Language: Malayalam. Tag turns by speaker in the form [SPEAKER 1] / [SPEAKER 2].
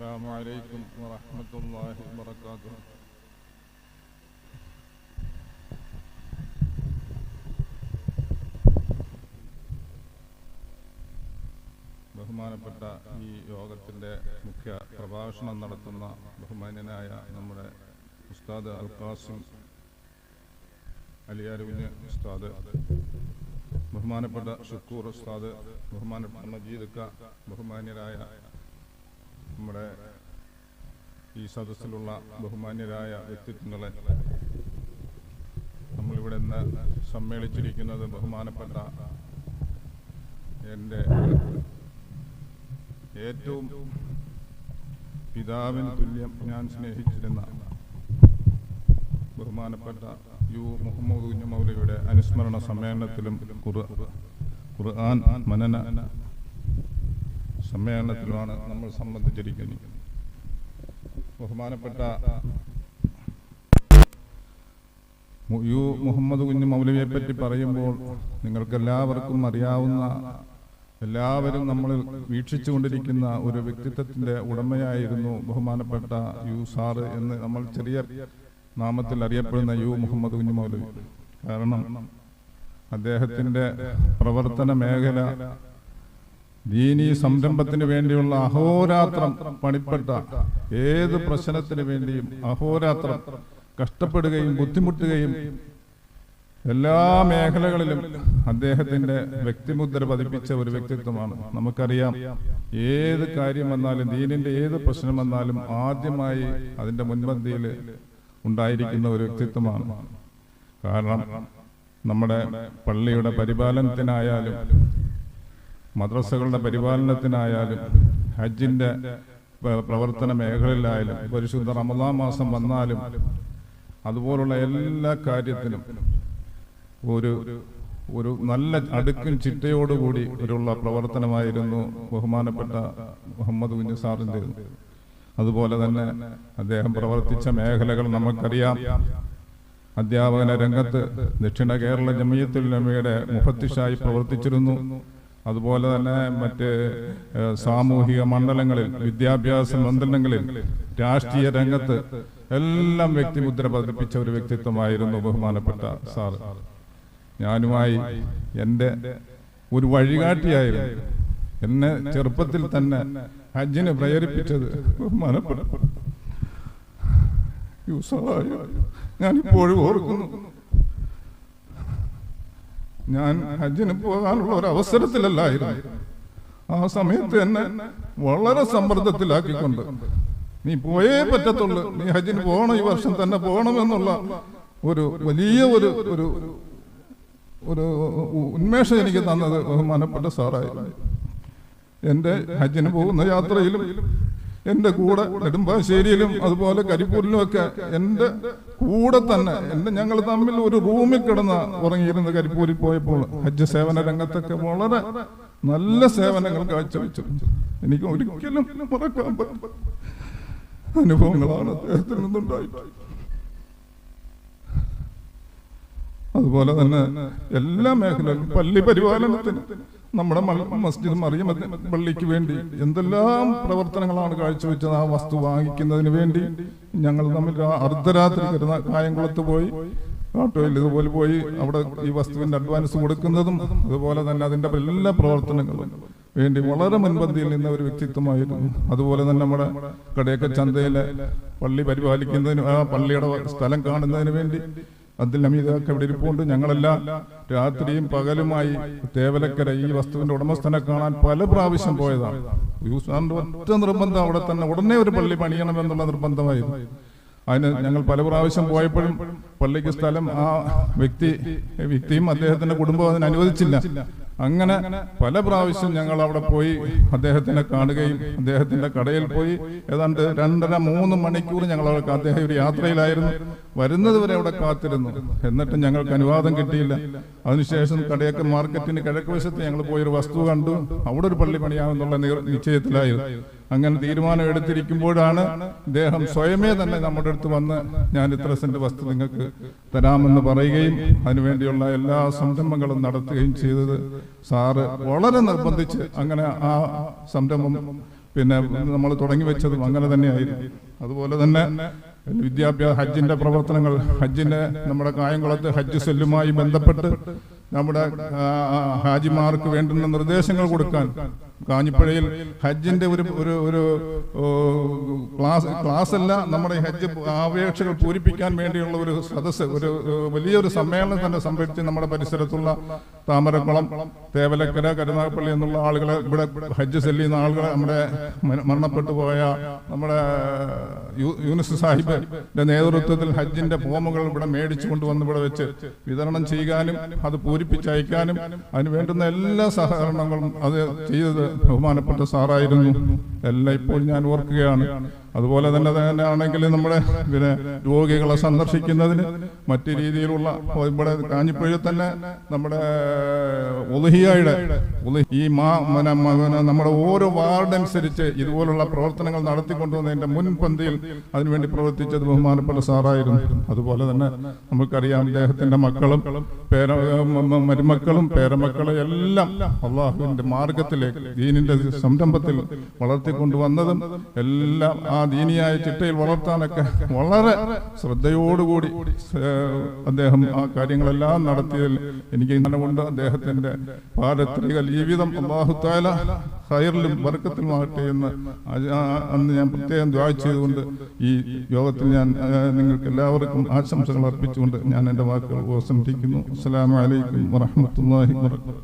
[SPEAKER 1] السلام عليكم ورحمة الله وبركاته ബഹുമാനപ്പെട്ട ഈ യോഗത്തിൻ്റെ മുഖ്യ പ്രഭാഷണം നടത്തുന്ന ബഹുമാന്യനായ നമ്മുടെ ഉസ്താദ് അൽ ഖാസിം അലിയാരുവിന് ഉസ്താദ് ബഹുമാനപ്പെട്ട ഷുക്കൂർ ഉസ്താദ് ബഹുമാനപ്പെട്ട മജീദ് ക ബഹുമാന്യരായ നമ്മുടെ ഈ സദസ്സിലുള്ള ബഹുമാന്യരായ വ്യക്തിത്വങ്ങളെ നമ്മളിവിടെ ഇന്ന് സമ്മേളിച്ചിരിക്കുന്നത് ബഹുമാനപ്പെട്ട എന്റെ ഏറ്റവും പിതാവിന് തുല്യം ഞാൻ സ്നേഹിച്ചിരുന്ന ബഹുമാനപ്പെട്ട യു മുഹമ്മദ് കുഞ്ഞുമൗലയുടെ അനുസ്മരണ സമ്മേളനത്തിലും ഖുർ- ഖുർആൻ മനന സമ്മേളനത്തിലുമാണ് നമ്മൾ സംബന്ധിച്ചിരിക്കുന്നത്. ബഹുമാനപ്പെട്ട യു മുഹമ്മദ് കുഞ്ഞു മൗലവിയെ പറ്റി പറയുമ്പോൾ നിങ്ങൾക്കെല്ലാവർക്കും അറിയാവുന്ന എല്ലാവരും നമ്മൾ വീക്ഷിച്ചുകൊണ്ടിരിക്കുന്ന ഒരു വ്യക്തിത്വത്തിന്റെ ഉടമയായിരുന്നു ബഹുമാനപ്പെട്ട യു സാറ് എന്ന് നമ്മൾ ചെറിയ നാമത്തിൽ അറിയപ്പെടുന്ന യു മുഹമ്മദ് കുഞ്ഞു മൗലവി. കാരണം അദ്ദേഹത്തിന്റെ പ്രവർത്തന മേഖല ദീനീ സംരംഭത്തിന് വേണ്ടിയുള്ള അഹോരാത്രം പണിപ്പെട്ട ഏത് പ്രശ്നത്തിന് വേണ്ടിയും അഹോരാത്രം കഷ്ടപ്പെടുകയും ബുദ്ധിമുട്ടുകയും എല്ലാ മേഖലകളിലും അദ്ദേഹത്തിന്റെ വ്യക്തിമുദ്ര പതിപ്പിച്ച ഒരു വ്യക്തിത്വമാണ്. നമുക്കറിയാം ഏത് കാര്യം വന്നാലും ദീനിന്റെ ഏത് പ്രശ്നം വന്നാലും ആദ്യമായി അതിന്റെ മുൻപന്തിയിൽ ഉണ്ടായിരിക്കുന്ന ഒരു വ്യക്തിത്വമാണ്. കാരണം നമ്മുടെ പള്ളിയുടെ പരിപാലനത്തിനായാലും മദ്രസകളുടെ പരിപാലനത്തിനായാലും ഹജ്ജിന്റെ പ്രവർത്തന മേഖലയിലായാലും പരിശുദ്ധ റമദാ മാസം വന്നാലും അതുപോലുള്ള എല്ലാ കാര്യത്തിനും ഒരു ഒരു നല്ല അടുക്കും ചിട്ടയോടുകൂടി ഒരുള്ള പ്രവർത്തനമായിരുന്നു ബഹുമാനപ്പെട്ട മുഹമ്മദ് കുഞ്ഞു സാറിന്റെ അതുപോലെ തന്നെ അദ്ദേഹം പ്രവർത്തിച്ച മേഖലകൾ നമുക്കറിയാം. അധ്യാപന രംഗത്ത് ദക്ഷിണ കേരള ജമിയത്തുൽ നമ്മയുടെ മുഫത്തിഷായി പ്രവർത്തിച്ചിരുന്നു. അതുപോലെ തന്നെ മറ്റ് സാമൂഹിക മണ്ഡലങ്ങളിൽ വിദ്യാഭ്യാസ മണ്ഡലങ്ങളിൽ രാഷ്ട്രീയ രംഗത്ത് എല്ലാം വ്യക്തിമുദ്ര പതിപ്പിച്ച ഒരു വ്യക്തിത്വമായിരുന്നു ബഹുമാനപ്പെട്ട സാർ ഞാനുമായി എന്റെ ഒരു വഴികാട്ടിയായിരുന്നു. എന്നെ ചെറുപ്പത്തിൽ തന്നെ ഹജ്ജിന് പ്രേരിപ്പിച്ചത് ബഹുമാനപ്പെട്ട ഞാൻ ഇപ്പോഴും ഓർക്കുന്നു. ഞാൻ ഹജ്ജിന് പോകാനുള്ള ഒരു അവസരത്തിലല്ലായിരുന്നു. ആ സമയത്ത് എന്നെ വളരെ സമ്മർദ്ദത്തിലാക്കിക്കൊണ്ട് നീ പോയേ പറ്റത്തുള്ളൂ. നീ ഹജ്ജിന് പോകണം ഈ വർഷം തന്നെ പോകണമെന്നുള്ള ഒരു വലിയ ഒരു ഒരു ഒരു ഉന്മേഷം എനിക്ക് തന്നത് ബഹുമാനപ്പെട്ട സാറായിരുന്നു. എന്റെ ഹജ്ജിന് പോകുന്ന യാത്രയിലും എന്റെ കൂടെ നെടുമ്പാശ്ശേരിയിലും അതുപോലെ കരിപ്പൂരിലും ഒക്കെ എന്റെ കൂടെ തന്നെ എന്റെ ഞങ്ങൾ തമ്മിൽ ഒരു റൂമിൽ കിടന്ന് ഉറങ്ങിയിരുന്ന കരിപ്പൂരിൽ പോയപ്പോൾ ഹജ്ജ് സേവന രംഗത്തൊക്കെ വളരെ നല്ല സേവനങ്ങൾ കാഴ്ചവെച്ചു. എനിക്ക് ഒരിക്കലും മറക്കാൻ അനുഭവങ്ങളാണ് അദ്ദേഹത്തിൽ നിന്നുണ്ടായിട്ടുള്ളത് അതുപോലെ തന്നെ എല്ലാ മേഖലകളിലും പള്ളി പരിപാലനത്തിന് നമ്മുടെ മസ്ജിദ് മറിയം പള്ളിക്ക് വേണ്ടി എന്തെല്ലാം പ്രവർത്തനങ്ങളാണ് കാഴ്ചവെച്ചത് ആ വസ്തു വാങ്ങിക്കുന്നതിന് വേണ്ടി. ഞങ്ങൾ തമ്മിൽ അർദ്ധരാത്രി കരുന്ന കായംകുളത്ത് പോയി. ഓട്ടോയിൽ ഇതുപോലെ പോയി. അവിടെ ഈ വസ്തുവിന്റെ അഡ്വാൻസ് കൊടുക്കുന്നതും അതുപോലെ തന്നെ അതിന്റെ എല്ലാ പ്രവർത്തനങ്ങളും വേണ്ടി വളരെ മുൻപന്തിയിൽ നിന്ന ഒരു വ്യക്തിത്വമായിരുന്നു. അതുപോലെ തന്നെ നമ്മുടെ കടയൊക്കെ ചന്തയിലെ പള്ളി പരിപാലിക്കുന്നതിന് ആ പള്ളിയുടെ സ്ഥലം കാണുന്നതിന് വേണ്ടി അതിൽ അമീതൊക്കെ ഇവിടെ ഇരിപ്പുണ്ട്. ഞങ്ങളെല്ലാം രാത്രിയും പകലുമായി തേവലക്കര ഈ വസ്തുവിന്റെ ഉടമസ്ഥനെ കാണാൻ പല പ്രാവശ്യം പോയതാണ്. യൂസാറിന്റെ ഒറ്റ നിർബന്ധം അവിടെ തന്നെ ഉടനെ ഒരു പള്ളി പണിയണം എന്നുള്ള നിർബന്ധമായിരുന്നു. അതിന് ഞങ്ങൾ പല പ്രാവശ്യം പോയപ്പോഴും പള്ളിക്ക് സ്ഥലം ആ വ്യക്തി വ്യക്തിയും അദ്ദേഹത്തിന്റെ കുടുംബവും അതിന് അനുവദിച്ചില്ല. അങ്ങനെ പല പ്രാവശ്യം ഞങ്ങൾ അവിടെ പോയി അദ്ദേഹത്തിനെ കാണുകയും അദ്ദേഹത്തിന്റെ കടയിൽ പോയി. ഏതാണ്ട് രണ്ടര മൂന്ന് മണിക്കൂർ ഞങ്ങൾ അവിടെ അദ്ദേഹം ഒരു യാത്രയിലായിരുന്നു. വരുന്നത് വരെ അവിടെ കാത്തിരുന്നു. എന്നിട്ട് ഞങ്ങൾക്ക് അനുവാദം കിട്ടിയില്ല. അതിനുശേഷം കടയൊക്കെ മാർക്കറ്റിന് കിഴക്ക് വശത്ത് ഞങ്ങൾ പോയൊരു വസ്തു കണ്ടു. അവിടെ ഒരു പള്ളി പണിയാമെന്നുള്ള നിശ്ചയത്തിലായിരുന്നു. അങ്ങനെ തീരുമാനം എടുത്തിരിക്കുമ്പോഴാണ് ഇദ്ദേഹം സ്വയമേ തന്നെ നമ്മുടെ അടുത്ത് വന്ന് ഞാൻ ഇത്ര സെന്റ് വസ്തു നിങ്ങൾക്ക് തരാമെന്ന് പറയുകയും അതിനുവേണ്ടിയുള്ള എല്ലാ സംരംഭങ്ങളും നടത്തുകയും ചെയ്തത്. സാറ് വളരെ നിർബന്ധിച്ച് അങ്ങനെ ആ സംരംഭം പിന്നെ നമ്മൾ തുടങ്ങി വെച്ചതും അങ്ങനെ തന്നെയായിരുന്നു. അതുപോലെ തന്നെ വിദ്യാഭ്യാസ ഹജ്ജിന്റെ പ്രവർത്തനങ്ങൾ ഹജ്ജിന്റെ നമ്മുടെ കായംകുളത്ത് ഹജ്ജ് സെല്ലുമായി ബന്ധപ്പെട്ട് നമ്മുടെ ഹാജിമാർക്ക് വേണ്ടുന്ന നിർദ്ദേശങ്ങൾ കൊടുക്കാൻ കാഞ്ഞിപ്പുഴയിൽ ഹജ്ജിന്റെ ഒരു ഒരു ഒരു ക്ലാസ് ക്ലാസ് അല്ല നമ്മുടെ ഹജ്ജ് അപേക്ഷകൾ പൂരിപ്പിക്കാൻ വേണ്ടിയുള്ള ഒരു സദസ്സ് ഒരു വലിയൊരു സമ്മേളനം തന്നെ സംഭവിച്ച് നമ്മുടെ പരിസരത്തുള്ള താമരക്കുളം തേവലക്കര കരുനാഗപ്പള്ളി എന്നുള്ള ആളുകളെ ഇവിടെ ഹജ്ജ് സെല്ലിയുന്ന ആളുകളെ നമ്മുടെ മര- മരണപ്പെട്ടു പോയ നമ്മുടെ യൂനുസ് സാഹിബിന്റെ നേതൃത്വത്തിൽ ഹജ്ജിന്റെ ഫോമുകൾ ഇവിടെ മേടിച്ചു കൊണ്ടുവന്ന് ഇവിടെ വെച്ച് വിതരണം ചെയ്യാനും അത് പൂരിപ്പിച്ചയക്കാനും അതിന് വേണ്ടുന്ന എല്ലാ സഹകരണങ്ങളും അത് ചെയ്തത് ബഹുമാനപ്പെട്ട സാറായിരുന്നു. എല്ലാം ഇപ്പോൾ ഞാൻ ഓർക്കുകയാണ്. അതുപോലെ തന്നെ തന്നെ ആണെങ്കിൽ നമ്മുടെ പിന്നെ രോഗികളെ സന്ദർശിക്കുന്നതിന് മറ്റു രീതിയിലുള്ള ഇവിടെ കാഞ്ഞിപ്പുഴയിൽ തന്നെ നമ്മുടെ ഉലഹിയയുടെ ഉലഹി- ഈ മാ നമ്മുടെ ഓരോ വാർഡ് അനുസരിച്ച് ഇതുപോലുള്ള പ്രവർത്തനങ്ങൾ നടത്തിക്കൊണ്ടുവന്നതിന്റെ മുൻപന്തിയിൽ അതിനുവേണ്ടി പ്രവർത്തിച്ചത് ബഹുമാനപ്പെട്ട സാറായിരുന്നു. അതുപോലെ തന്നെ നമുക്കറിയാം അദ്ദേഹത്തിന്റെ മക്കളും പേര മരുമക്കളും പേരമക്കളും എല്ലാം അള്ളാഹുവിന്റെ മാർഗത്തിലേക്ക് ദീനിന്റെ സംരംഭത്തിൽ വളർത്തിക്കൊണ്ടുവന്നതും എല്ലാം ആ ദീനിയായ ചിട്ടയിൽ വളർത്താനൊക്കെ വളരെ ശ്രദ്ധയോടുകൂടി അദ്ദേഹം ആ കാര്യങ്ങളെല്ലാം നടത്തിയതിൽ എനിക്ക് കൊണ്ട് അദ്ദേഹത്തിന്റെ പാരത്രിക ജീവിതം അള്ളാഹുത്താല ഹയറിലും വർക്കത്തിലുമാകട്ടെ എന്ന് അന്ന് ഞാൻ പ്രത്യേകം ദ്വാ ഈ യോഗത്തിൽ ഞാൻ നിങ്ങൾക്ക് എല്ലാവർക്കും ആശംസകൾ അർപ്പിച്ചുകൊണ്ട് ഞാൻ എന്റെ വാക്കുകൾ ഉപസംഹരിക്കുന്നു. അസ്സാം വലൈക്കും വറഹ്മത്തുള്ളാഹി വബറകാതുഹു.